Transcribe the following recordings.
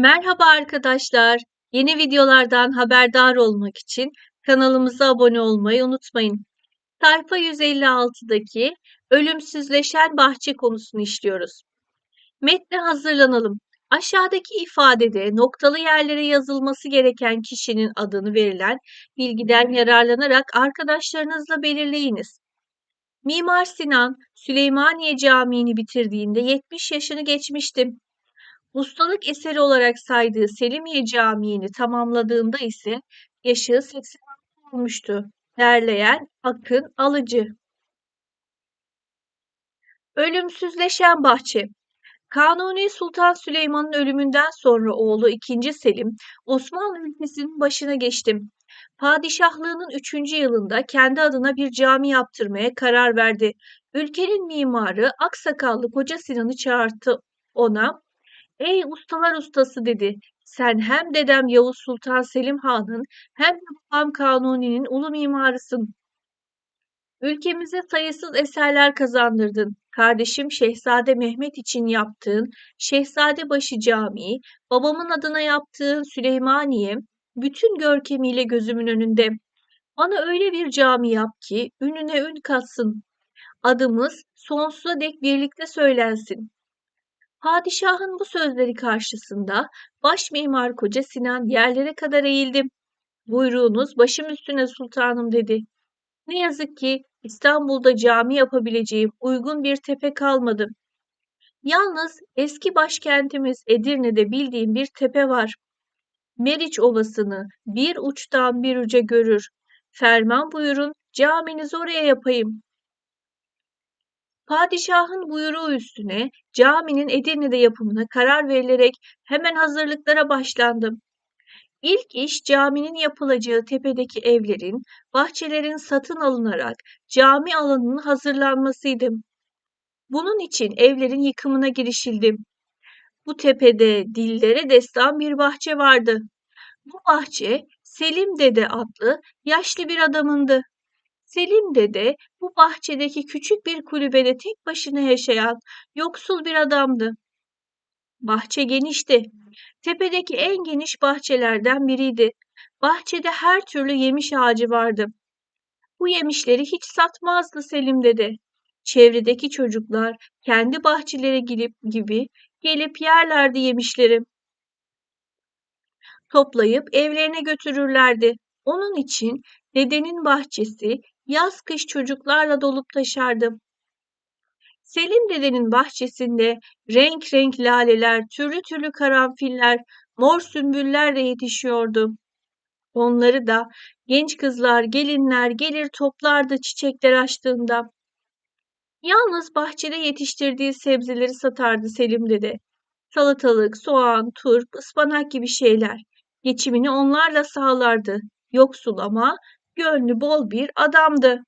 Merhaba arkadaşlar. Yeni videolardan haberdar olmak için kanalımıza abone olmayı unutmayın. Sayfa 156'daki ölümsüzleşen bahçe konusunu işliyoruz. Metne hazırlanalım. Aşağıdaki ifadede noktalı yerlere yazılması gereken kişinin adını verilen bilgiden yararlanarak arkadaşlarınızla belirleyiniz. Mimar Sinan Süleymaniye Camii'ni bitirdiğinde 70 yaşını geçmiştim. Ustalık eseri olarak saydığı Selimiye Camii'ni tamamladığında ise yaşı 86 olmuştu. Derleyen Akın Alıcı. Ölümsüzleşen Bahçe Kanuni Sultan Süleyman'ın ölümünden sonra oğlu 2. Selim Osmanlı ülkesinin başına geçtim. Padişahlığının 3. yılında kendi adına bir cami yaptırmaya karar verdi. Ülkenin mimarı Aksakallı Koca Sinan'ı çağırdı ona Ey ustalar ustası dedi. Sen hem dedem Yavuz Sultan Selim Han'ın hem de babam Kanuni'nin ulu mimarısın. Ülkemize sayısız eserler kazandırdın. Kardeşim Şehzade Mehmet için yaptığın Şehzadebaşı Camii, babamın adına yaptığın Süleymaniye, bütün görkemiyle gözümün önünde. Bana öyle bir cami yap ki ününe ün katsın. Adımız sonsuza dek birlikte söylensin. Padişahın bu sözleri karşısında baş mimar Koca Sinan yerlere kadar eğildi. Buyruğunuz başım üstüne sultanım dedi. Ne yazık ki İstanbul'da cami yapabileceğim uygun bir tepe kalmadı. Yalnız eski başkentimiz Edirne'de bildiğim bir tepe var. Meriç Ovası'nı bir uçtan bir uca görür. Ferman buyurun caminizi oraya yapayım. Padişahın buyruğu üstüne caminin Edirne'de yapımına karar verilerek hemen hazırlıklara başlandı. İlk iş caminin yapılacağı tepedeki evlerin, bahçelerin satın alınarak cami alanının hazırlanmasıydı. Bunun için evlerin yıkımına girişildi. Bu tepede dillere destan bir bahçe vardı. Bu bahçe Selim Dede adlı yaşlı bir adamındı. Selim Dede bu bahçedeki küçük bir kulübede tek başına yaşayan yoksul bir adamdı. Bahçe genişti. Tepedeki en geniş bahçelerden biriydi. Bahçede her türlü yemiş ağacı vardı. Bu yemişleri hiç satmazdı Selim dede. Çevredeki çocuklar kendi bahçelere gelip gibi gelip yerlerdi yemişleri. Toplayıp evlerine götürürlerdi. Onun için dedenin bahçesi yaz kış çocuklarla dolup taşardı. Selim dedenin bahçesinde renk renk laleler, türlü türlü karanfiller, mor sümbüller de yetişiyordu. Onları da genç kızlar, gelinler gelir toplardı çiçekler açtığında. Yalnız bahçede yetiştirdiği sebzeleri satardı Selim dede. Salatalık, soğan, turp, ıspanak gibi şeyler. Geçimini onlarla sağlardı. Yoksul ama gönlü bol bir adamdı.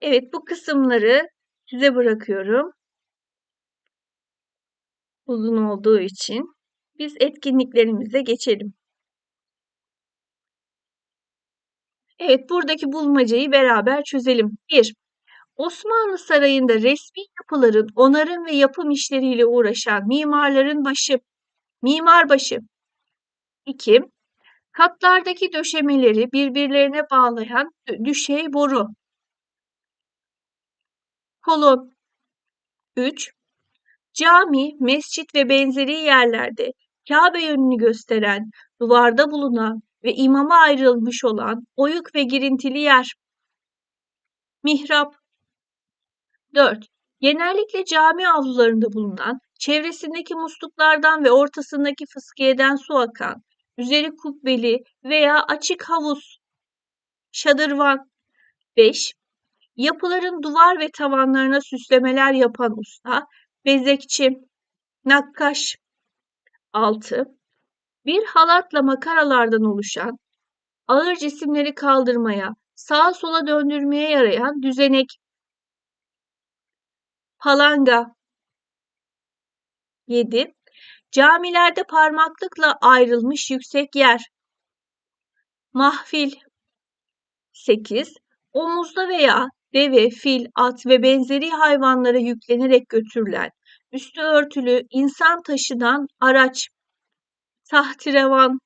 Evet bu kısımları size bırakıyorum. Uzun olduğu için biz etkinliklerimize geçelim. Evet buradaki bulmacayı beraber çözelim. 1. Osmanlı Sarayı'nda resmi yapıların onarım ve yapım işleriyle uğraşan mimarların başı, mimar başı. 2. Katlardaki döşemeleri birbirlerine bağlayan düşey boru. Kolon 3. Cami, mescit ve benzeri yerlerde Kabe yönünü gösteren, duvarda bulunan ve imama ayrılmış olan oyuk ve girintili yer. Mihrap 4. Genellikle cami avlularında bulunan, çevresindeki musluklardan ve ortasındaki fıskiyeden su akan, üzeri kubbeli veya açık havuz. Şadırvan 5. Yapıların duvar ve tavanlarına süslemeler yapan usta, bezekçi, nakkaş. 6. Bir halatla makaralardan oluşan, ağır cisimleri kaldırmaya, sağa sola döndürmeye yarayan düzenek. Palanga. 7. Camilerde parmaklıkla ayrılmış yüksek yer. Mahfil. 8. Omuzda veya deve, fil, at ve benzeri hayvanlara yüklenerek götürülen üstü örtülü, insan taşınan araç. Tahterevan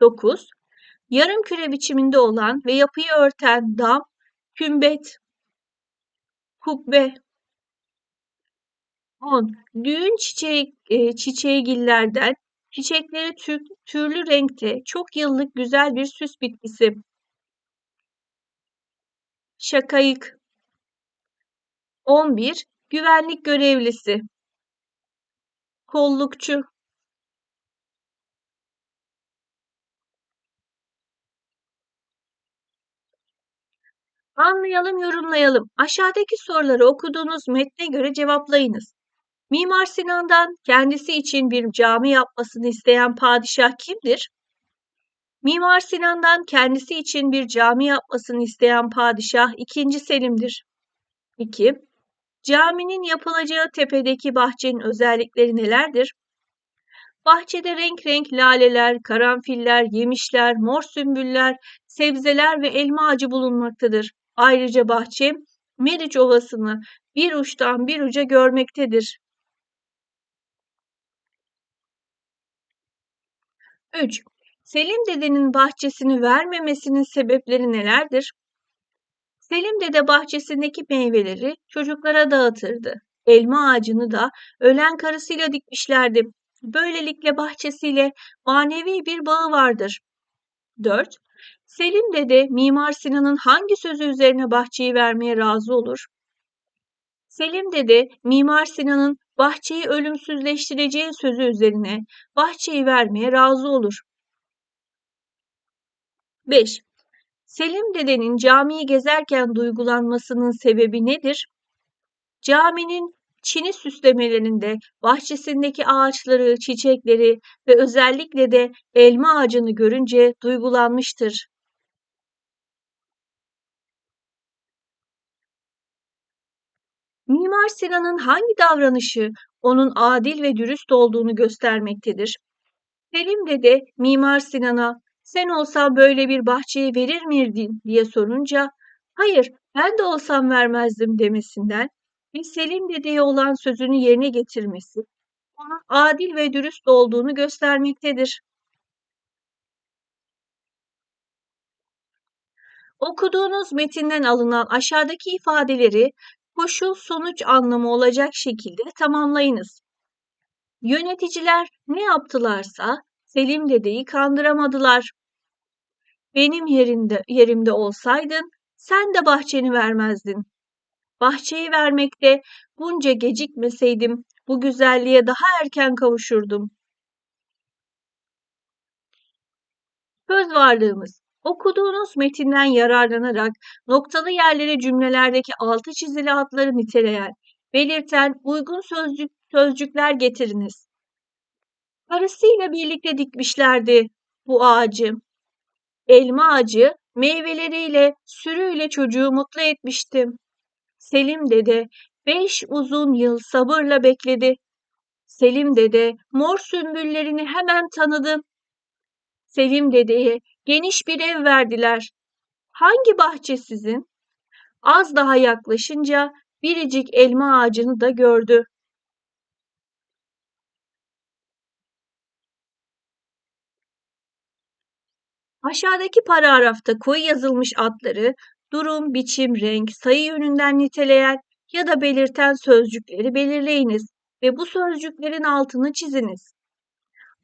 9. Yarım küre biçiminde olan ve yapıyı örten dam, kümbet, kubbe. 10. Düğün çiçeği, e, çiçeğigillerden çiçekleri tür, türlü renkte çok yıllık güzel bir süs bitkisi. Şakayık 11. Güvenlik görevlisi Kollukçu Anlayalım, yorumlayalım. Aşağıdaki soruları okuduğunuz metne göre cevaplayınız. Mimar Sinan'dan kendisi için bir cami yapmasını isteyen padişah kimdir? Mimar Sinan'dan kendisi için bir cami yapmasını isteyen padişah 2. Selim'dir. 2. Caminin yapılacağı tepedeki bahçenin özellikleri nelerdir? Bahçede renk renk laleler, karanfiller, yemişler, mor sümbüller, sebzeler ve elma ağacı bulunmaktadır. Ayrıca bahçe Meriç Ovası'nı bir uçtan bir uca görmektedir. 3. Selim dedenin bahçesini vermemesinin sebepleri nelerdir? Selim dede bahçesindeki meyveleri çocuklara dağıtırdı. Elma ağacını da ölen karısıyla dikmişlerdi. Böylelikle bahçesiyle manevi bir bağı vardır. 4. Selim dede Mimar Sinan'ın hangi sözü üzerine bahçeyi vermeye razı olur? Selim dede Mimar Sinan'ın bahçeyi ölümsüzleştireceği sözü üzerine bahçeyi vermeye razı olur. 5. Selim dedenin camiyi gezerken duygulanmasının sebebi nedir? Caminin çini süslemelerinde bahçesindeki ağaçları, çiçekleri ve özellikle de elma ağacını görünce duygulanmıştır. Mimar Sinan'ın hangi davranışı onun adil ve dürüst olduğunu göstermektedir? Selim dede Mimar Sinan'a sen olsan böyle bir bahçeyi verir miydin diye sorunca hayır ben de olsam vermezdim demesinden ve Selim dedeye olan sözünü yerine getirmesi onun adil ve dürüst olduğunu göstermektedir. Okuduğunuz metinden alınan aşağıdaki ifadeleri koşul sonuç anlamı olacak şekilde tamamlayınız. Yöneticiler ne yaptılarsa Selim dedeyi kandıramadılar. Benim yerinde, yerimde olsaydın sen de bahçeni vermezdin. Bahçeyi vermekte bunca gecikmeseydim bu güzelliğe daha erken kavuşurdum. Söz varlığımız Okuduğunuz metinden yararlanarak noktalı yerlere cümlelerdeki altı çizili adları niteleyen, belirten uygun sözcük, sözcükler getiriniz. Karısıyla birlikte dikmişlerdi bu ağacı. Elma ağacı meyveleriyle, sürüyle çocuğu mutlu etmiştim. Selim dede beş uzun yıl sabırla bekledi. Selim dede mor sümbüllerini hemen tanıdı. Selim dedeye geniş bir ev verdiler. Hangi bahçe sizin? Az daha yaklaşınca biricik elma ağacını da gördü. Aşağıdaki paragrafta koyu yazılmış adları durum, biçim, renk, sayı yönünden niteleyen ya da belirten sözcükleri belirleyiniz ve bu sözcüklerin altını çiziniz.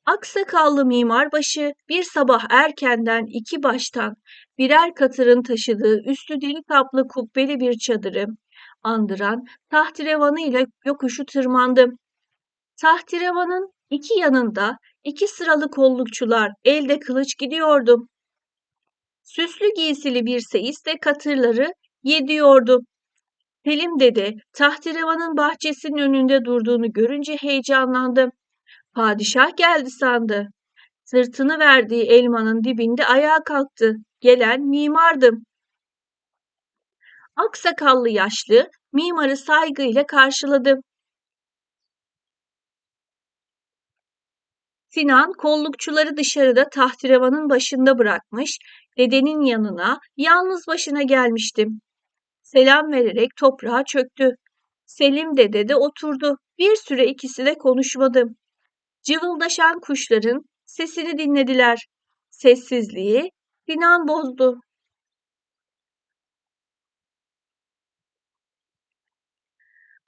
Aksakallı mimarbaşı bir sabah erkenden iki baştan birer katırın taşıdığı üstü deri kaplı kubbeli bir çadırı andıran tahterevanı ile yokuşu tırmandı. Tahterevanın iki yanında iki sıralı kollukçular elde kılıç gidiyordu. Süslü giysili bir seyis de katırları yediyordu. Selim dede tahterevanın bahçesinin önünde durduğunu görünce heyecanlandı. Padişah geldi sandı. Sırtını verdiği elmanın dibinde ayağa kalktı. Gelen mimardım. Aksakallı yaşlı mimarı saygıyla karşıladı. Sinan kollukçuları dışarıda tahterevanın başında bırakmış, dedenin yanına yalnız başına gelmiştim. Selam vererek toprağa çöktü. Selim dede de oturdu. Bir süre ikisi de konuşmadı. Cıvıldaşan kuşların sesini dinlediler. Sessizliği Sinan bozdu.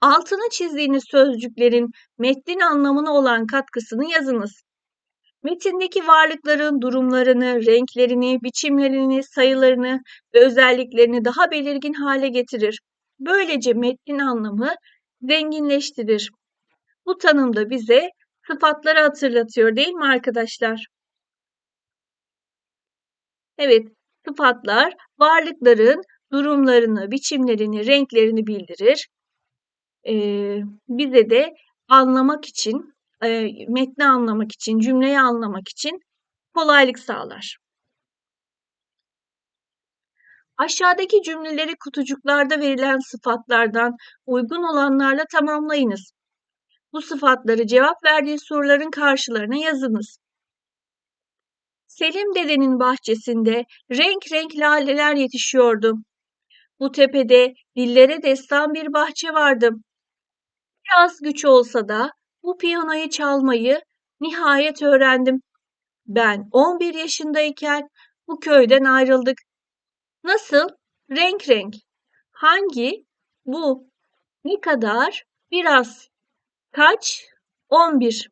Altını çizdiğiniz sözcüklerin metnin anlamına olan katkısını yazınız. Metindeki varlıkların durumlarını, renklerini, biçimlerini, sayılarını ve özelliklerini daha belirgin hale getirir. Böylece metnin anlamı zenginleştirir. Bu tanım da bize sıfatları hatırlatıyor değil mi arkadaşlar? Evet, sıfatlar varlıkların durumlarını, biçimlerini, renklerini bildirir. Ee, bize de anlamak için, e, metni anlamak için, cümleyi anlamak için kolaylık sağlar. Aşağıdaki cümleleri kutucuklarda verilen sıfatlardan uygun olanlarla tamamlayınız. Bu sıfatları cevap verdiği soruların karşılarına yazınız. Selim dedenin bahçesinde renk renk laleler yetişiyordu. Bu tepede dillere destan bir bahçe vardı. Biraz güç olsa da bu piyanoyu çalmayı nihayet öğrendim. Ben 11 yaşındayken bu köyden ayrıldık. Nasıl? Renk renk. Hangi? Bu. Ne kadar? Biraz. Kaç? 11.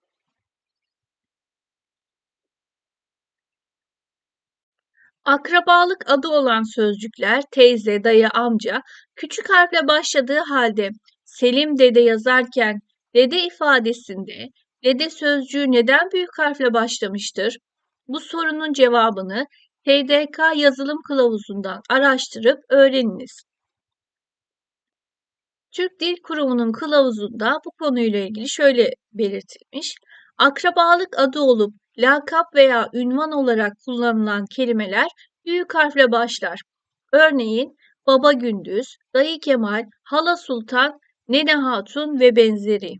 Akrabalık adı olan sözcükler teyze, dayı, amca küçük harfle başladığı halde Selim dede yazarken dede ifadesinde dede sözcüğü neden büyük harfle başlamıştır? Bu sorunun cevabını TDK yazılım kılavuzundan araştırıp öğreniniz. Türk Dil Kurumu'nun kılavuzunda bu konuyla ilgili şöyle belirtilmiş. Akrabalık adı olup lakap veya ünvan olarak kullanılan kelimeler büyük harfle başlar. Örneğin Baba Gündüz, Dayı Kemal, Hala Sultan, Nene Hatun ve benzeri.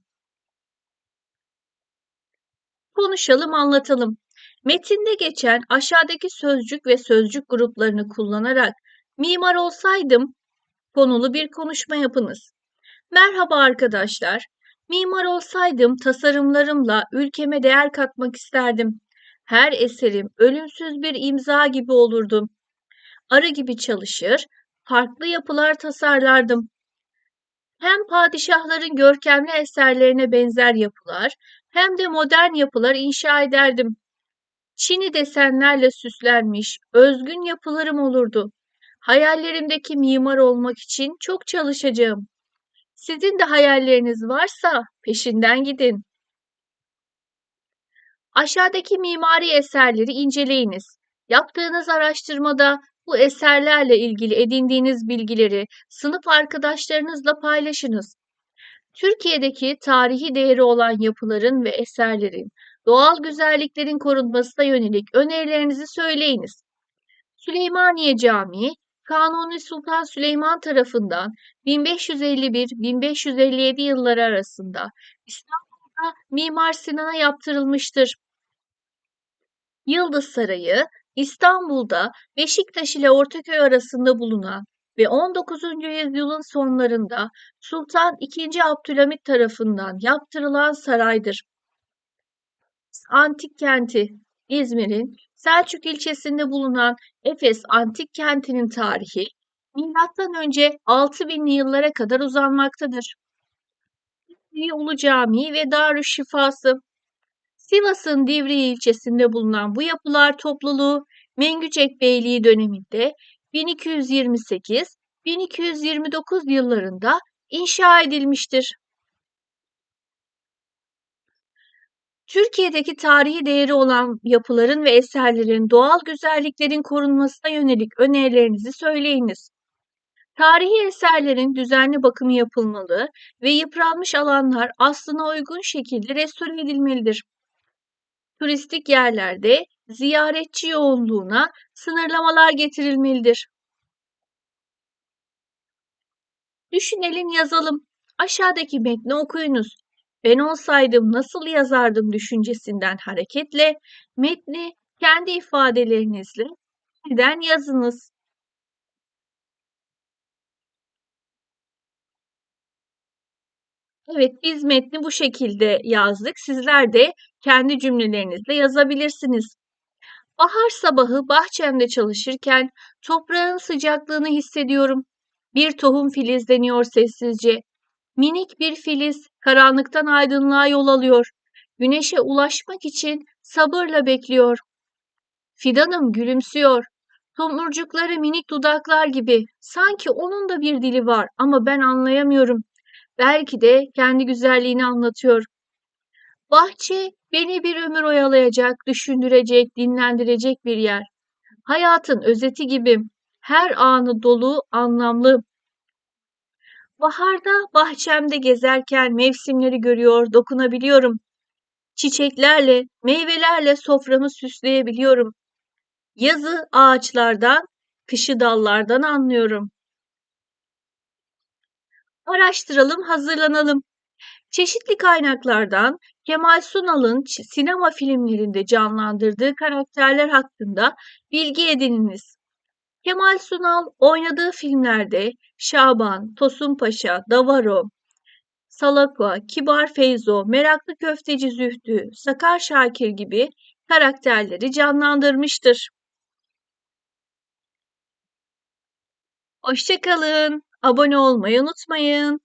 Konuşalım, anlatalım. Metinde geçen aşağıdaki sözcük ve sözcük gruplarını kullanarak mimar olsaydım konulu bir konuşma yapınız. Merhaba arkadaşlar. Mimar olsaydım tasarımlarımla ülkeme değer katmak isterdim. Her eserim ölümsüz bir imza gibi olurdu. Arı gibi çalışır, farklı yapılar tasarlardım. Hem padişahların görkemli eserlerine benzer yapılar, hem de modern yapılar inşa ederdim. Çini desenlerle süslenmiş, özgün yapılarım olurdu. Hayallerimdeki mimar olmak için çok çalışacağım. Sizin de hayalleriniz varsa peşinden gidin. Aşağıdaki mimari eserleri inceleyiniz. Yaptığınız araştırmada bu eserlerle ilgili edindiğiniz bilgileri sınıf arkadaşlarınızla paylaşınız. Türkiye'deki tarihi değeri olan yapıların ve eserlerin, doğal güzelliklerin korunmasına yönelik önerilerinizi söyleyiniz. Süleymaniye Camii, Kanuni Sultan Süleyman tarafından 1551-1557 yılları arasında İstanbul'da Mimar Sinan'a yaptırılmıştır. Yıldız Sarayı, İstanbul'da Beşiktaş ile Ortaköy arasında bulunan ve 19. yüzyılın sonlarında Sultan II. Abdülhamit tarafından yaptırılan saraydır. Antik kenti İzmir'in Selçuk ilçesinde bulunan Efes Antik Kenti'nin tarihi milattan önce 6000'li yıllara kadar uzanmaktadır. Ulu Camii ve Darüşşifası Sivas'ın Divriği ilçesinde bulunan bu yapılar topluluğu Mengücek Beyliği döneminde 1228-1229 yıllarında inşa edilmiştir. Türkiye'deki tarihi değeri olan yapıların ve eserlerin doğal güzelliklerin korunmasına yönelik önerilerinizi söyleyiniz. Tarihi eserlerin düzenli bakımı yapılmalı ve yıpranmış alanlar aslına uygun şekilde restore edilmelidir. Turistik yerlerde ziyaretçi yoğunluğuna sınırlamalar getirilmelidir. Düşünelim yazalım. Aşağıdaki metni okuyunuz. Ben olsaydım nasıl yazardım düşüncesinden hareketle metni kendi ifadelerinizle neden yazınız. Evet, biz metni bu şekilde yazdık. Sizler de kendi cümlelerinizle yazabilirsiniz. Bahar sabahı bahçemde çalışırken toprağın sıcaklığını hissediyorum. Bir tohum filizleniyor sessizce. Minik bir filiz karanlıktan aydınlığa yol alıyor. Güneşe ulaşmak için sabırla bekliyor. Fidanım gülümsüyor. Tomurcukları minik dudaklar gibi. Sanki onun da bir dili var ama ben anlayamıyorum. Belki de kendi güzelliğini anlatıyor. Bahçe beni bir ömür oyalayacak, düşündürecek, dinlendirecek bir yer. Hayatın özeti gibi. Her anı dolu, anlamlı. Baharda bahçemde gezerken mevsimleri görüyor, dokunabiliyorum. Çiçeklerle, meyvelerle soframı süsleyebiliyorum. Yazı ağaçlardan, kışı dallardan anlıyorum. Araştıralım, hazırlanalım. Çeşitli kaynaklardan Kemal Sunal'ın sinema filmlerinde canlandırdığı karakterler hakkında bilgi edininiz. Kemal Sunal oynadığı filmlerde Şaban, Tosun Paşa, Davaro, Salakva, Kibar Feyzo, Meraklı Köfteci Zühtü, Sakar Şakir gibi karakterleri canlandırmıştır. Hoşçakalın. Abone olmayı unutmayın.